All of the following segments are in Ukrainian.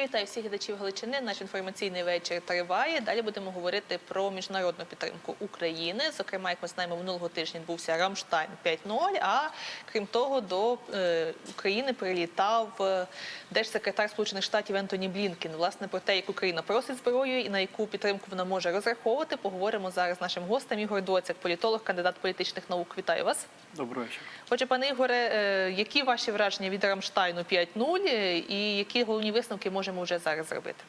Я вітаю всіх глядачів Галичини. Наш інформаційний вечір триває. Далі будемо говорити про міжнародну підтримку України. Зокрема, як ми знаємо, минулого тижня відбувся Рамштайн 5.0, А крім того, до е, України прилітав е, держсекретар Сполучених Штатів Ентоні Блінкен. Власне про те, як Україна просить зброю і на яку підтримку вона може розраховувати. Поговоримо зараз з нашим гостем Ігор Доцяк, політолог, кандидат політичних наук. Вітаю вас. Добрий вечір. Отже, пане Ігоре, е, які ваші враження від Рамштайну 5.0 е, і які головні висновки можемо вже зараз зробити?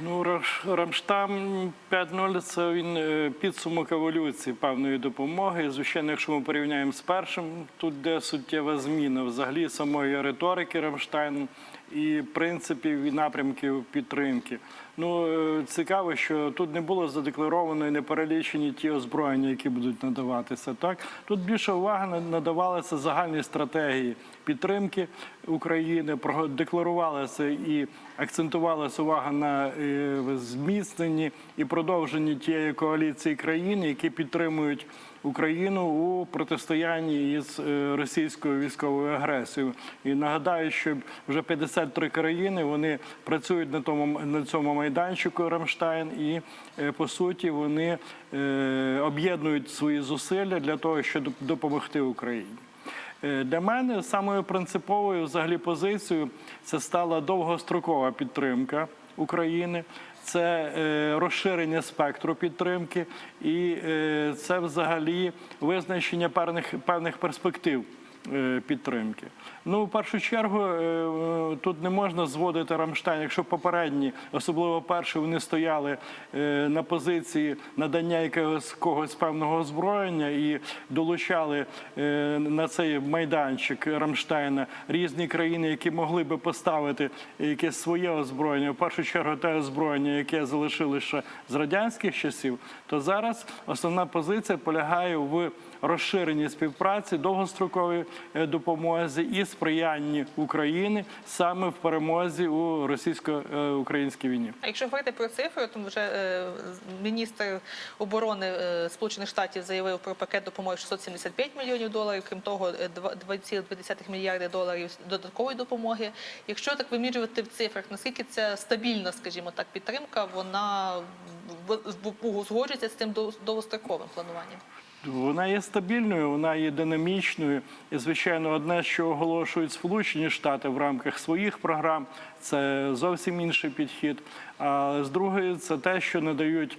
Ну, Рамштам 5.0 – це він е, підсумок еволюції певної допомоги. Звичайно, якщо ми порівняємо з першим, тут де суттєва зміна взагалі самої риторики Рамштайну і принципів і напрямків підтримки. Ну е, цікаво, що тут не було задекларовано і не перелічені ті озброєння, які будуть надаватися. Так тут більше уваги на- надавалася загальній стратегії підтримки України. Декларувалася і акцентувалася увага на е, зміцненні і продовженні тієї коаліції країн, які підтримують Україну у протистоянні із е, російською військовою агресією. І нагадаю, що вже 53 країни вони працюють на тому на цьому майданчику Рамштайн, і е, по суті вони е, об'єднують свої зусилля для того, щоб допомогти Україні. Для мене самою принциповою взагалі позицією це стала довгострокова підтримка України. Це е, розширення спектру підтримки, і е, це взагалі визначення певних певних перспектив підтримки. Ну, в першу чергу, е, е, тут не можна зводити Рамштайн, якщо попередні, особливо перші, вони стояли е, на позиції надання якогось когось певного озброєння і долучали е, на цей майданчик Рамштайна різні країни, які могли би поставити якесь своє озброєння. В першу чергу те озброєння, яке залишилося з радянських часів, то зараз основна позиція полягає в розширенні співпраці, довгостроковій е, допомозі і сприянні України саме в перемозі у російсько-українській війні. А якщо говорити про цифри, то вже е, міністр оборони е, Сполучених Штатів заявив про пакет допомоги 675 мільйонів доларів. Крім того, е, два- 2,2 мільярди доларів додаткової допомоги. Якщо так вимірювати в цифрах, наскільки це стабільна, скажімо так, підтримка, вона узгоджується з цим дов- довгостроковим плануванням? Вона є стабільною, вона є динамічною. І, звичайно, одне, що оголошують Сполучені Штати в рамках своїх програм, це зовсім інший підхід. А з другої, це те, що надають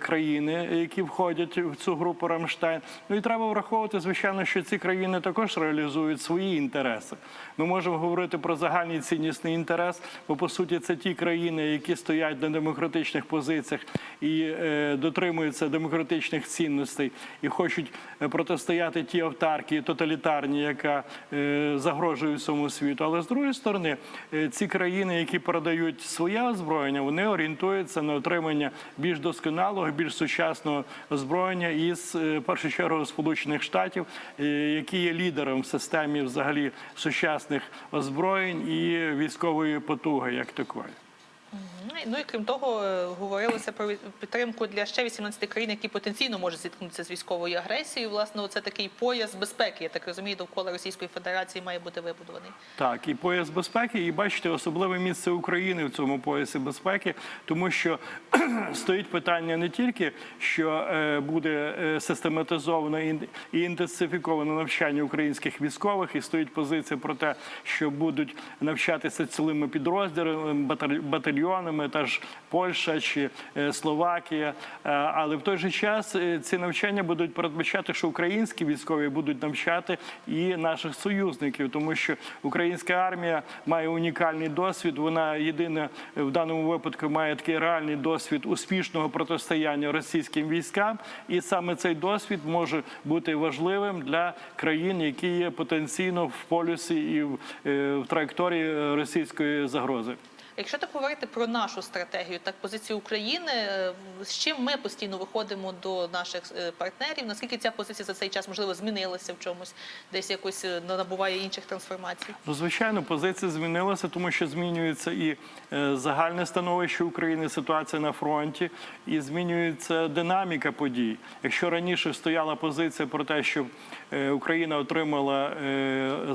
країни, які входять в цю групу Рамштайн. Ну і треба враховувати, звичайно, що ці країни також реалізують свої інтереси. Ми можемо говорити про загальний ціннісний інтерес, бо по суті це ті країни, які стоять на демократичних позиціях і е, дотримуються демократичних цінностей і хочуть е, протистояти ті автарки тоталітарні, яка е, загрожує всьому світу. Але з другої сторони, е, ці країни, які передають своє озброєння, вони орієнтуються на отримання більш досконалого, більш сучасного озброєння із е, першу чергу Сполучених Штатів, е, які є лідером в системі взагалі сучасних озброєнь і військової потуги, як такої. Ну і крім того, е, говорилося про підтримку для ще 18 країн, які потенційно можуть зіткнутися з військовою агресією. Власне, це такий пояс безпеки, я так розумію, довкола Російської Федерації має бути вибудований. Так, і пояс безпеки, і бачите, особливе місце України в цьому поясі безпеки, тому що стоїть питання не тільки, що е, буде е, систематизовано і ін- інтенсифіковано навчання українських військових, і стоїть позиція про те, що будуть навчатися цілими підрозділами, баталь- батальйонами, та ж Польща чи е, Словакія. Е, Але в той же час е, ці навчання будуть передбачати, що українські військові будуть навчати і наших союзників, тому що українська армія має унікальний досвід. Вона єдина в даному випадку має такий реальний досвід успішного протистояння російським військам, і саме цей досвід може бути важливим для країн, які є потенційно в полюсі і в, траєкторії російської загрози. Якщо так говорити про нашу стратегію, так позицію України, е, з чим ми постійно виходимо до наших е, партнерів, наскільки ця позиція за цей час можливо змінилася в чомусь, десь якось е, набуває інших трансформацій? Ну, звичайно, позиція змінилася, тому що змінюється і загальне становище України, ситуація на фронті, і змінюється динаміка подій. Якщо раніше стояла позиція про те, що Україна отримала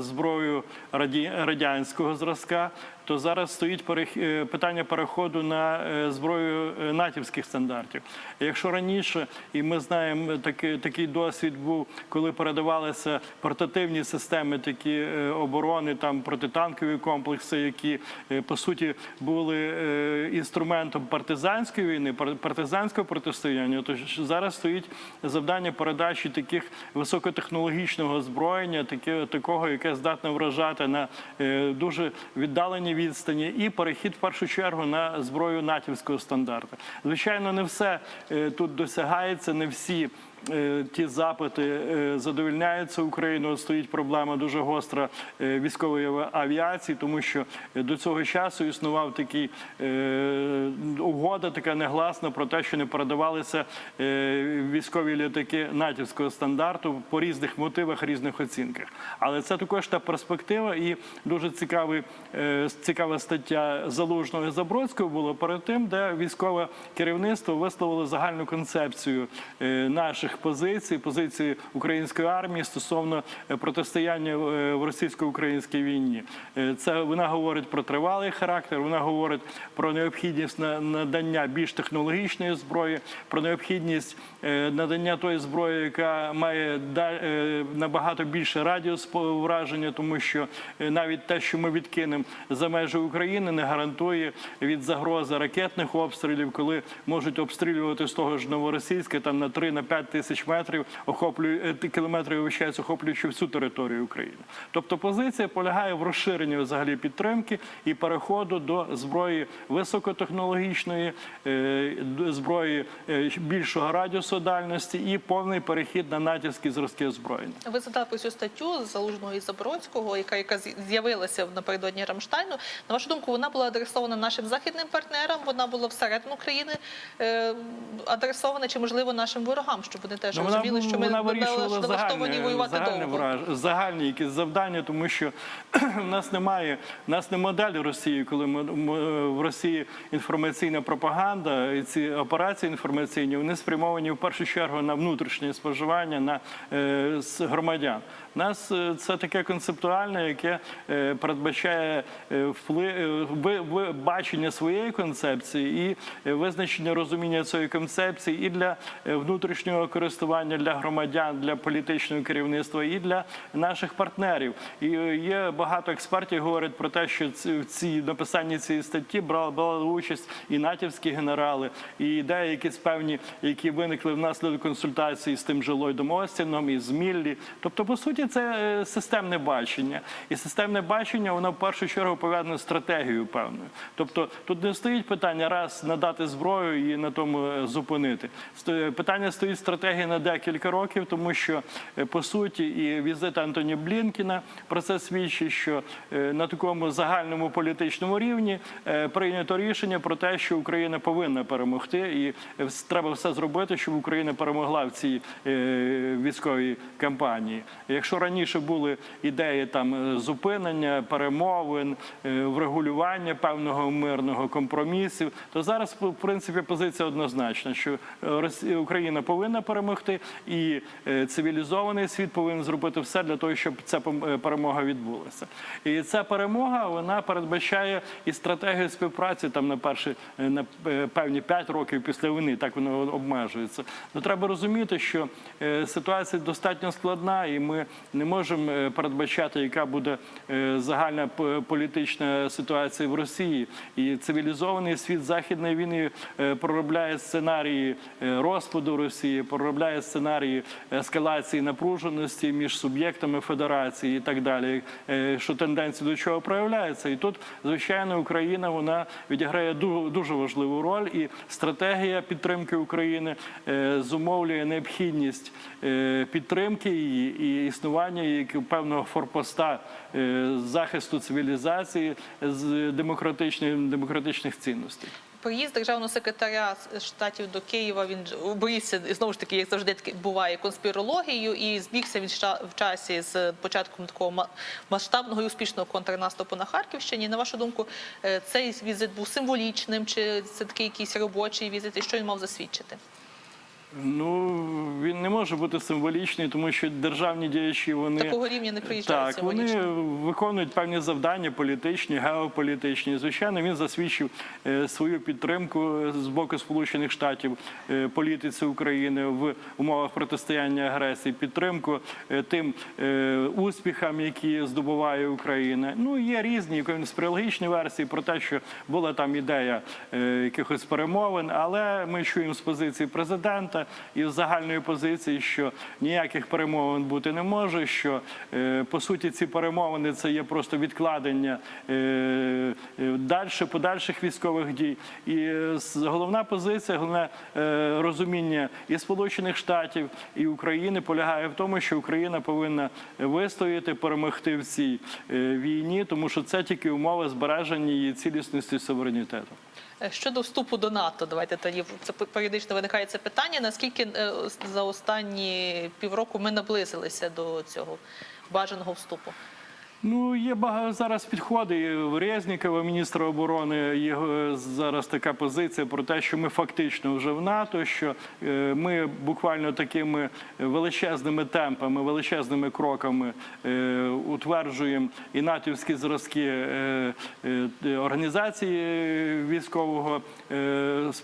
зброю радянського зразка, то зараз стоїть перех- е, питання переходу на е, зброю е, натівських стандартів. Якщо раніше, і ми знаємо, такий, такий досвід був, коли передавалися портативні системи, такі оборони, там протитанкові комплекси, які по суті були інструментом партизанської війни, пар- партизанського протистояння, то зараз стоїть завдання передачі таких високотехнологічного озброєння, таке, такого, яке здатне вражати на дуже віддалені відстані, і перехід в першу чергу на зброю натівського стандарту. Звичайно, не все е, тут досягається, не всі. Е, Ті запити е, задовільняються Україною. Стоїть проблема дуже гостра е, військової авіації, тому що до цього часу існував такий угода, така негласна про те, що не передавалися військові літаки натівського стандарту по різних мотивах, різних оцінках. Але це також та перспектива, і дуже цікавий, цікава стаття залужного і Забродського було перед тим, де військове керівництво висловило загальну концепцію е, наших позицій, позиції української армії стосовно е, протистояння е, в російсько-українській війні. Е, Це вона говорить про тривалий характер, вона говорить про необхідність на- надання більш технологічної зброї, про необхідність надання тої зброї, яка має набагато більше радіус враження, тому що навіть те, що ми відкинемо за межі України, не гарантує від загрози ракетних обстрілів, коли можуть обстрілювати з того ж новоросійська там на 3 на 5 тисяч метрів, охоплює е, кілометрів вищається, охоплюючи всю територію України. Тобто позиція полягає в розширенні взагалі підтримки і переходу до зброї високотехнологічної, е, зброї е, більшого радіусу дальності і повний перехід на натівські зразки озброєння. Ви задали цю статтю Залужного і Забродського, яка яка з'явилася напередодні Рамштайну. На вашу думку, вона була адресована нашим західним партнерам, вона була всередину країни адресована, чи можливо нашим ворогам, щоб вони теж Ну, розуміли, що ми вона налаштовані загальне, воювати загальне довго. враж, загальні якісь завдання, тому що в нас немає, в нас не модель Росії, коли ми, ми- в Росії інформаційна пропаганда і ці операції інформаційні вони спрямовані в першу чергу на внутрішнє споживання на е, з громадян. Нас е, це таке концептуальне, яке е, передбачає е, вплив бачення своєї концепції і визначення розуміння цієї концепції і для внутрішнього користування для громадян, для політичного керівництва і для наших партнерів. І є багато експертів, говорять про те, що в цій написанні цієї статті брали, брали участь і натівські генерали, і ідеї, якісь певні, які виникли внаслідок консультацій з тим же Ллойдом Остіном і з Міллі. Тобто, по суті, це е, системне бачення. І системне бачення воно в першу чергу пов'язане з стратегією певною. Тобто тут не стоїть питання раз надати зброю і на тому е, зупинити. Сто- Питання стоїть стратегії на декілька років, тому що е, по суті і візит Антоні Блінкіна про це свідчить, що е, на такому загальному політичному рівні е, прийнято рішення про те, що Україна повинна перемогти, і е, треба все зробити, щоб Україна перемогла в цій е, військовій кампанії. Якщо раніше були ідеї там е, зупинення, перемовин, е, врегулювання певного мирного компромісів, то зараз в принципі позиція однозначна, що е, Україна повинна перемогти, і цивілізований світ повинен зробити все для того, щоб ця перемога відбулася. І ця перемога вона передбачає і стратегію співпраці там на перші на певні п'ять років після війни. Так воно обмежується. Ну треба розуміти, що ситуація достатньо складна, і ми не можемо е, передбачати, яка буде е, загальна політична ситуація в Росії. І цивілізований світ західної війни е, проробляє сценарії розпаду Росії, проробляє сценарії ескалації напруженості між суб'єктами федерації і так далі. Що тенденції до чого проявляються, і тут звичайно Україна вона відіграє ду- дуже важливу роль, і стратегія підтримки України зумовлює необхідність підтримки її і існування її як певного форпоста е, захисту цивілізації з демократичних демократичних цінностей. Приїзд державного секретаря штатів до Києва він боїться знову ж таки, як завжди буває конспірологією, і збігся він в часі з початком такого ма- масштабного і успішного контрнаступу на Харківщині. На вашу думку, е, цей візит був символічним, чи це такий якийсь робочий візит, і що він мав засвідчити? Ну він не може бути символічний, тому що державні діячі вони Такого рівня не приїжджають так, вони виконують певні завдання політичні, геополітичні. Звичайно, він засвідчив е, свою підтримку з боку Сполучених Штатів е, політиці України в умовах протистояння агресії, підтримку е, тим е, успіхам, які здобуває Україна. Ну є різні конспірологічні версії про те, що була там ідея е, якихось перемовин, але ми чуємо з позиції президента і з загальної позиції, що ніяких перемовин бути не може. Що е, по суті ці перемовини це є просто відкладення е, е, далі подальших військових дій. І головна позиція, головне розуміння і Сполучених Штатів, і України полягає в тому, що Україна повинна вистояти, перемогти в цій війні, тому що це тільки умова збереження її цілісності суверенітету. Е, Щодо вступу до НАТО, давайте тоді це періодично виникає це питання. Наскільки е, за останні півроку ми наблизилися до цього бажаного вступу? Ну, є багато зараз підходи. В Резнікова, міністра оборони, є е, зараз така позиція про те, що ми фактично вже в НАТО, що е, ми буквально такими величезними темпами, величезними кроками е, утверджуємо і натівські зразки організації військового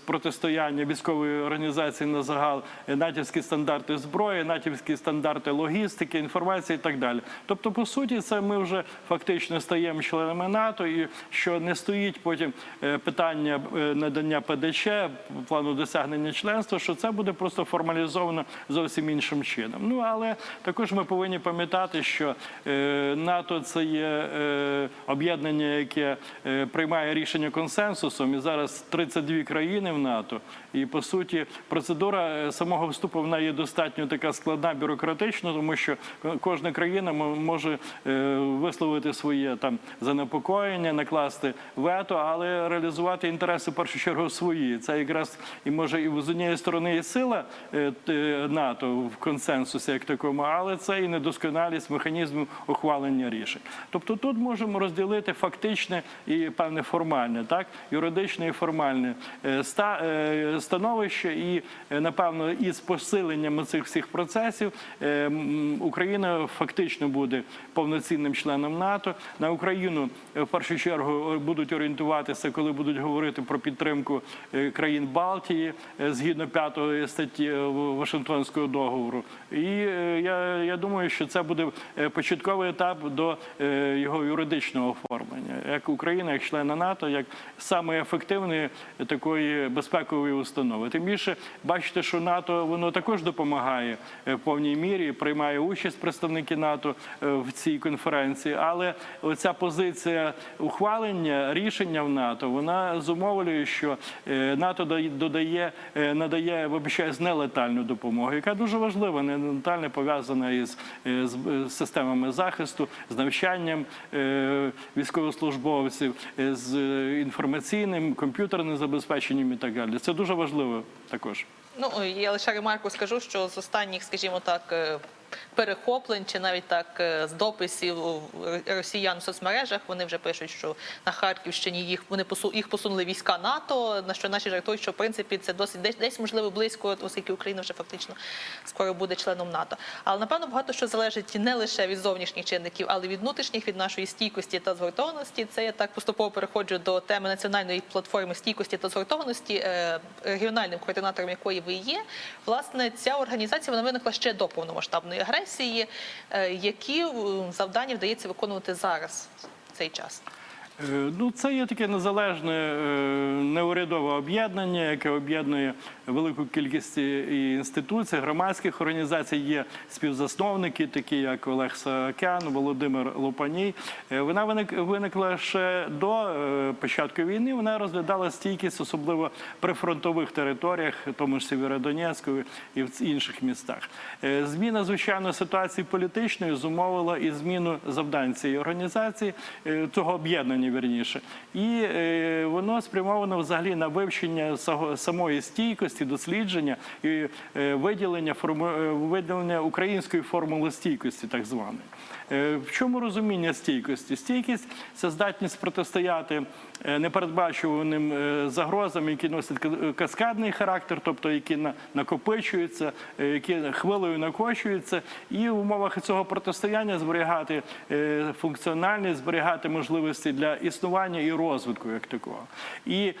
протистояння військової організації на загал, натівські стандарти зброї, натівські стандарти логістики, інформації і так далі. Тобто, по суті, це ми вже фактично стаємо членами НАТО, і що не стоїть потім е, питання е, надання ПДЧ плану досягнення членства, що це буде просто формалізовано зовсім іншим чином. Ну але також ми повинні пам'ятати, що е, НАТО це є об'єднання, яке приймає рішення консенсусом, і зараз 32 країни в НАТО. І по суті, процедура самого вступу вона є достатньо така складна, бюрократична, тому що ко- кожна країна мо- може висловити своє там занепокоєння, накласти вето, але реалізувати інтереси в першу чергу свої. Це якраз і може і з однієї сторони і сила е, НАТО в консенсусі як такому, але це і недосконалість механізмів ухвалення рішень. Тобто тут можемо розділити фактичне і певне формальне, так юридичне і формальне е, ста- е, становище, і е, напевно із посиленням цих всіх процесів е, Україна фактично буде повноцінним членом НАТО. На Україну е, в першу чергу е, будуть орієнтуватися, коли будуть говорити про підтримку е, країн Балтії згідно п'ятої статті Вашингтонського договору. І я, я думаю, що це буде початковий етап до його юридичного оформлення, як Україна, як члена НАТО, як саме ефективної такої безпекової установи. Тим більше бачите, що НАТО воно також допомагає в повній мірі, приймає участь представники НАТО в цій конференції. Але оця позиція ухвалення рішення в НАТО вона зумовлює, що е, НАТО додає, е, надає вибачаюсь, нелетальну допомогу, яка дуже важлива, нелетальна пов'язана із е, з системами захисту, з навчанням військовослужбовців, з інформаційним, комп'ютерним забезпеченням і так далі. Це дуже важливо також. Ну я лише ремарку скажу, що з останніх, скажімо так. Перехоплень чи навіть так е, з дописів росіян в соцмережах вони вже пишуть, що на Харківщині їх вони посу- їх посунули війська НАТО. На що наші жартують, що в принципі це досить десь, десь можливо близько, оскільки Україна вже фактично скоро буде членом НАТО. Але напевно багато що залежить не лише від зовнішніх чинників, але від внутрішніх, від нашої стійкості та згуртованості. Це я так поступово переходжу до теми національної платформи стійкості та згуртованості, е, регіональним координатором якої ви є. Власне, ця організація вона виникла ще до повномасштабної агресії. Е, Які е, завдання вдається виконувати зараз цей час? Е, Ну, це є таке незалежне неурядове об'єднання, яке об'єднує велику кількість і інституцій, громадських організацій. Є співзасновники, такі як Олег Саакян, Володимир Лопаній. Е, Вона виник, виникла ще до е, початку війни. Вона розглядала стійкість, особливо при фронтових територіях, тому ж Сєвєродонецьку і в інших містах. Е, Зміна, звичайно, ситуації політичної зумовила і зміну завдань цієї організації, цього об'єднання вірніше. І воно спрямовано взагалі на вивчення самої стійкості, дослідження і е, виділення форму- е, виділення української формули стійкості, так званої. Е, В чому розуміння стійкості? Стійкість це здатність протистояти е, непередбачуваним е, загрозам, які носять каскадний характер, тобто які на- накопичуються, які хвилею накочуються, і в умовах цього протистояння зберігати функціональність, зберігати можливості для існування і розвитку як такого. І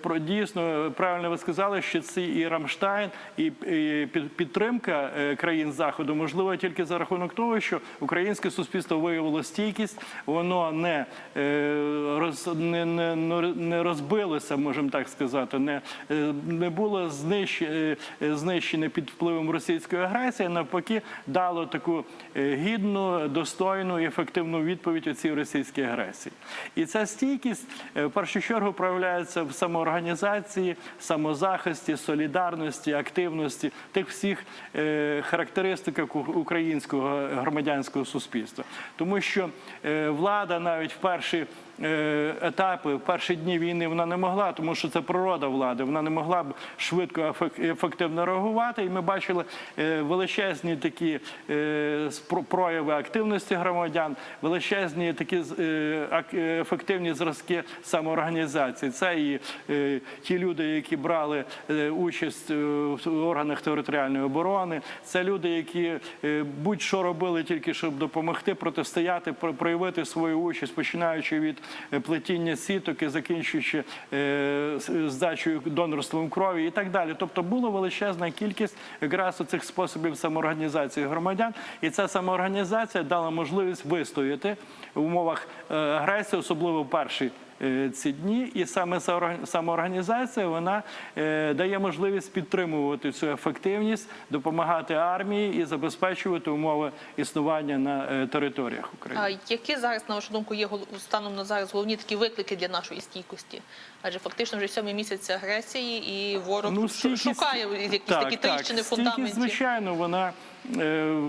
про дійсно правильно ви сказали, що це і Рамштайн, і, і під- підтримка країн заходу можлива тільки за рахунок того, що українське суспільство виявило стійкість, воно не, е, роз, не, не, не розбилося, можемо так сказати, не, е, не було знищене, знищене під впливом російської агресії, навпаки, дало таку е, гідну, достойну і ефективну відповідь у цій російській агресії. І ця стійкість е, в першу чергу проявляється в самоорганізації, самозахисті, солідарності, активності тих всіх е, характеристиках українського громадянського суспільства. Тому що е, влада навіть в перші етапи, в перші дні війни вона не могла, тому що це природа влади. Вона не могла б швидко ефек- ефективно реагувати. І ми бачили е, величезні такі е, прояви активності громадян, величезні такі е, е, ефективні зразки самоорганізації. Це і е, ті люди, які брали е, участь е, в органах територіальної оборони, це люди, які е, будь-що робили тільки щоб допомогти протистояти, про- проявити свою участь, починаючи від е, плетіння сіток і закінчуючи е, здачею донорством крові і так далі. Тобто була величезна кількість якраз цих способів самоорганізації громадян, і ця самоорганізація дала можливість вистояти в умовах е, агресії, особливо в перші е, ці дні, і саме самоорганізація вона е, дає можливість підтримувати цю ефективність, допомагати армії і забезпечувати умови існування на е, територіях України. А які зараз, на вашу думку, є станом на зараз головні такі виклики для нашої стійкості? Адже фактично вже сьомий місяць агресії, і ворог Ну, стійкість- шукає якісь такі тріщини в Стійкість, звичайно, вона е,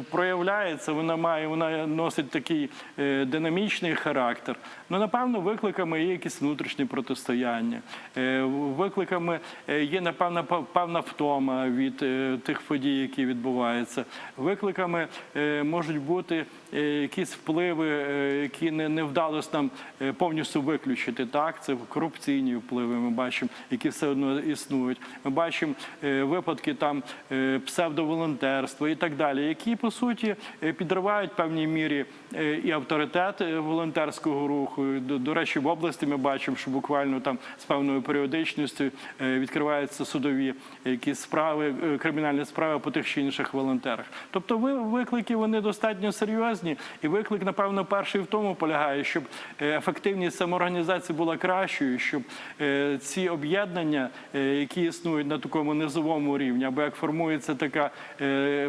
проявляється, вона має, вона носить такий е, динамічний характер. Ну, напевно, викликами є якісь внутрішні протистояння. Е, викликами е, є, напевно, пев- певна втома від е, тих подій, які відбуваються. Викликами е, можуть бути е, якісь впливи, е, які не, не вдалося нам е, повністю виключити. Так, це корупційні впливи. Ми бачимо, які все одно існують. Ми бачимо е, випадки там е, псевдоволонтерства і так далі, які по суті е, підривають в певній мірі е, і авторитет е, волонтерського руху. До, до речі, в області ми бачимо, що буквально там з певною періодичністю е, відкриваються судові якісь справи, е, кримінальні справи по тих чи інших волонтерах. Тобто, ви- виклики вони достатньо серйозні, і виклик, напевно, перший в тому полягає, щоб е, ефективність самоорганізації була кращою, щоб е, ці об'єднання, е, які існують на такому низовому рівні, або як формується така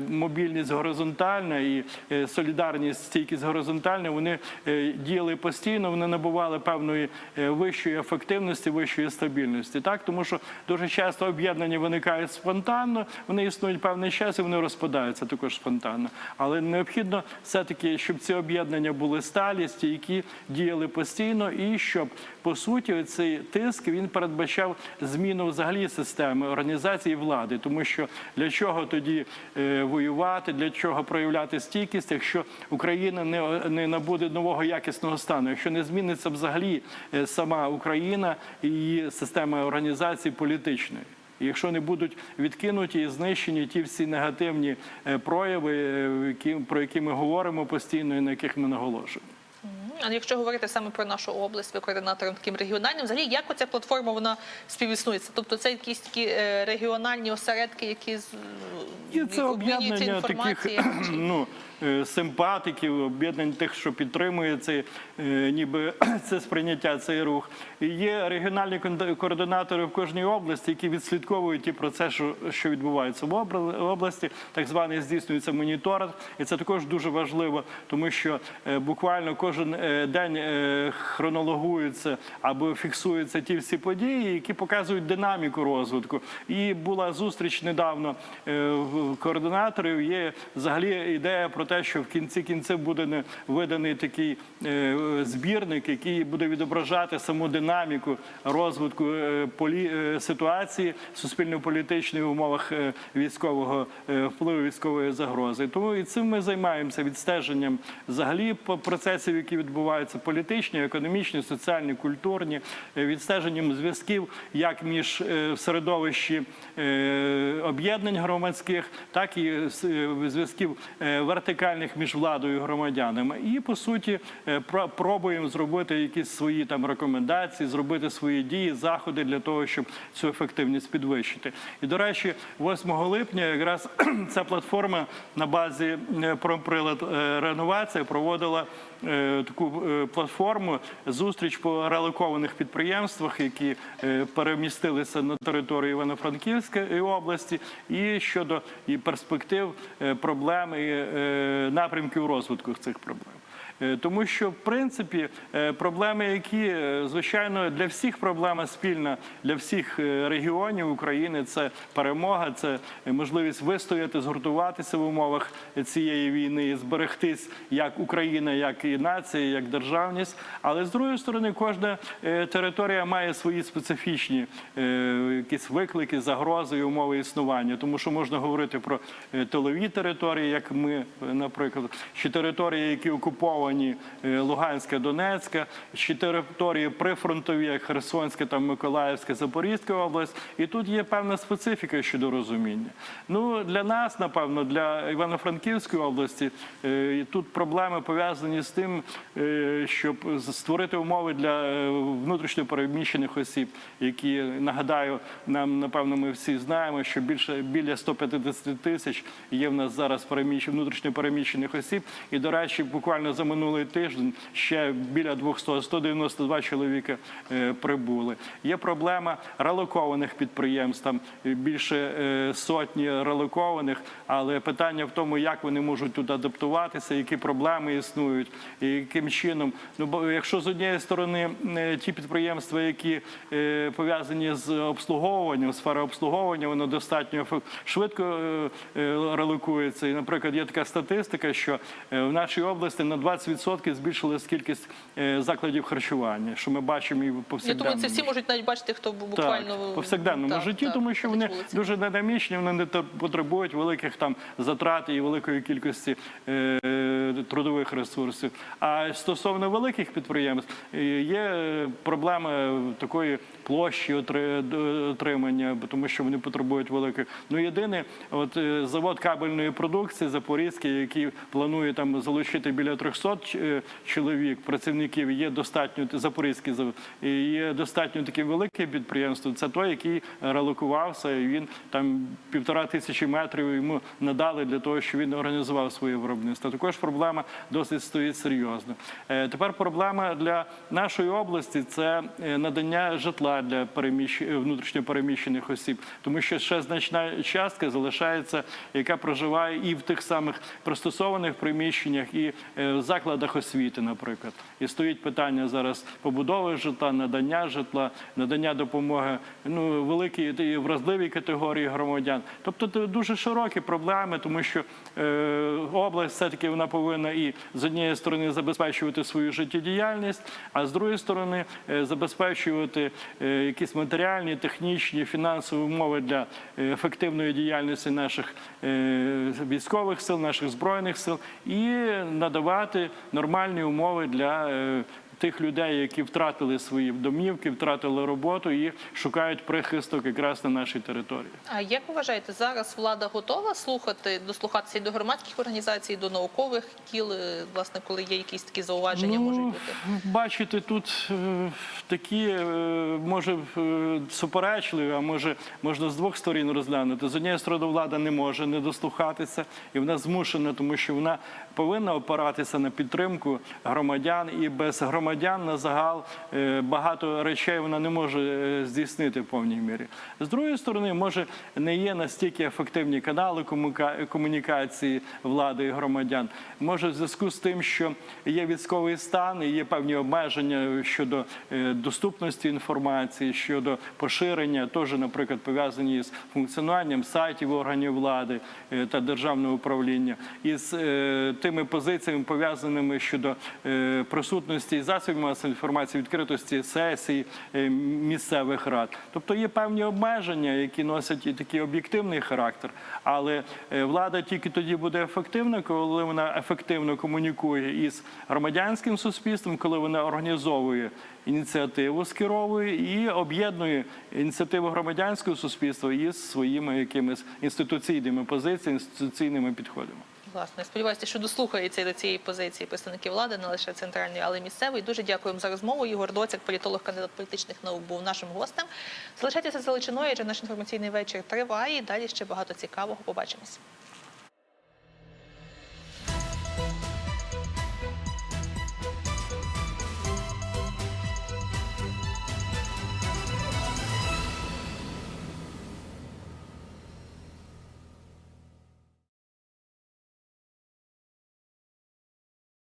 мобільність горизонтальна і солідарність, стійкість горизонтальна, вони діяли постійно, вони набували певної вищої ефективності, вищої стабільності. Так, тому що дуже часто об'єднання виникають спонтанно, вони існують певний час і вони розпадаються також спонтанно. Але необхідно все-таки, щоб ці об'єднання були сталі, стійкі, діяли постійно, і щоб по суті цей тиск він передбачав зміну взагалі системи організації влади, тому що для чого тоді е, воювати, для чого проявляти стійкість, якщо Україна не, не набуде нового якісного стану, якщо не зміниться взагалі е, сама Україна і її система організації політичної. І Якщо не будуть відкинуті і знищені ті всі негативні е, прояви, е, про які ми говоримо постійно і на яких ми наголошуємо. А якщо говорити саме про нашу область, ви координатором таким регіональним, взагалі як оця платформа вона співіснується? Тобто це якісь такі е, регіональні осередки, які з- це об'єднання таких ну, симпатиків, об'єднань тих, що підтримує цей, е, ніби це сприйняття, цей рух. І є регіональні координатори в кожній області, які відслідковують ті процеси, що, відбуваються в області. Так званий здійснюється моніторинг. І це також дуже важливо, тому що е, буквально кожен е, день е, хронологуються або фіксуються ті всі події, які показують динаміку розвитку. І була зустріч недавно е, координаторів. Є взагалі ідея про те, те, що в кінці кінців буде виданий такий е, збірник, який буде відображати саму динаміку розвитку е, е, ситуації суспільно-політичної в умовах військового впливу військової загрози. Тому і цим ми займаємося відстеженням взагалі процесів, які відбуваються політичні, економічні, соціальні, культурні, відстеженням зв'язків як між середовищі об'єднань громадських, так і зв'язків е, вертикальних між владою і громадянами. І по суті е, про- пробуємо зробити якісь свої там рекомендації, зробити свої дії, заходи для того, щоб цю ефективність підвищити. І до речі, 8 липня якраз ця платформа на базі е, промприлад е, реновація проводила таку е, платформу зустріч по релокованих підприємствах, які е, перемістилися на територію Івано-Франківської області, і щодо і перспектив, проблеми е, напрямків розвитку цих проблем. Е, Тому що, в принципі, е, проблеми, які е, звичайно для всіх проблема спільна для всіх регіонів України, це перемога, це можливість вистояти, згуртуватися в умовах цієї війни і зберегтись як Україна, як і нація, як державність. Але з другої сторони, кожна територія має свої специфічні якісь виклики, загрози і умови існування. Тому що можна говорити про тилові території, як ми, наприклад, чи території, які окуповані е, Луганська, Донецька, чи території прифронтові, як Херсонська, там Миколаївська, Запорізька область. І тут є певна специфіка щодо розуміння. Ну для нас, напевно, для Івано-Франківської області е, тут проблеми пов'язані з тим, е, щоб створити умови для е, внутрішньо переміщених осіб, які нагадаю, нам напевно ми всі знаємо, що більше біля 150 тисяч є в нас зараз внутрішньо переміщених осіб. І до речі, буквально за минулий тиждень ще біля 200, 192 чоловіка е, прибули. Є проблема релокованих підприємств, там більше е, сотні релокованих, але питання в тому, як вони можуть тут адаптуватися, які проблеми існують, і яким чином. Ну бо якщо з однієї сторони е, ті підприємства, які е, пов'язані з обслуговуванням, сфера обслуговування, воно достатньо швидко е, е, релокується. І, наприклад, є така статистика, що е, в нашій області на 20% збільшилась кількість е, закладів харчування, що ми бачимо і в Я повсякденному. думаю, це всі можуть навіть бачити, хто буквально Так, в повсякденному так, житті, так, тому що вони вулиці. дуже динамічні, вони не потребують великих там затрат і великої кількості е, трудових ресурсів. А стосовно великих підприємств е, є проблема такої площі отримання, тому що вони потребують великих. Ну єдине, от е, завод кабельної продукції Запорізький, який планує там залучити біля 300 ч- е, чоловік, працівників, є достатньо запорізький завод, є достатньо таке велике підприємство. Це той, який релокувався, і він там півтора тисячі метрів йому надали для того, щоб він організував своє виробництво. Також проблема досить стоїть серйозно. Е, Тепер проблема для нашої області це е, надання житла для переміщ... внутрішньо переміщених осіб, тому що ще значна частка залишається, яка проживає і в тих самих пристосованих приміщеннях, і е, в закладах освіти, наприклад. І стоїть питання зараз побудови житла, надання житла, надання допомоги ну великій і вразливій категорії громадян. Тобто це дуже широкі проблеми, тому що е, область все-таки вона повинна і з однієї сторони забезпечувати свою життєдіяльність, а з другої сторони е, забезпечувати е, якісь матеріальні, технічні, фінансові умови для е, ефективної діяльності наших е, військових сил, наших збройних сил, і надавати нормальні умови для. Тих людей, які втратили свої домівки, втратили роботу і шукають прихисток якраз на нашій території. А як ви вважаєте, зараз влада готова слухати, дослухатися і до громадських організацій, і до наукових кіл, е, власне, коли є якісь такі зауваження, можуть бути? Бачите, тут е, такі, е, може, суперечливі, а може, можна з двох сторін розглянути. З однієї сторони, влада не може не дослухатися, і вона змушена, тому що вона повинна опиратися на підтримку громадян, і без громадян громадян на загал е, багато речей вона не може е, здійснити в повній мірі. З другої сторони, може не є настільки ефективні канали комунікації влади і громадян. Може, в зв'язку з тим, що є військовий стан і є певні обмеження щодо е, доступності інформації, щодо поширення, теж, наприклад, пов'язані з функціонуванням сайтів органів влади та державного управління, і з е, тими позиціями пов'язаними щодо присутності засобів масової інформації, відкритості сесій е, місцевих рад. Тобто є певні обмеження, які носять і такий об'єктивний характер. Але е, влада тільки тоді буде ефективна, коли вона ефективно комунікує із громадянським суспільством, коли вона організовує ініціативу, скеровує і об'єднує ініціативу громадянського суспільства із своїми якимись інституційними позиціями, інституційними підходами. Власне, сподіваюся, що дослухається до цієї позиції представники влади, не лише центральної, але й місцевої. Дуже дякуємо за розмову. Ігор Доцяк, політолог, кандидат політичних наук, був нашим гостем. Залишайтеся залученою, адже наш інформаційний вечір триває. Далі ще багато цікавого. Побачимось.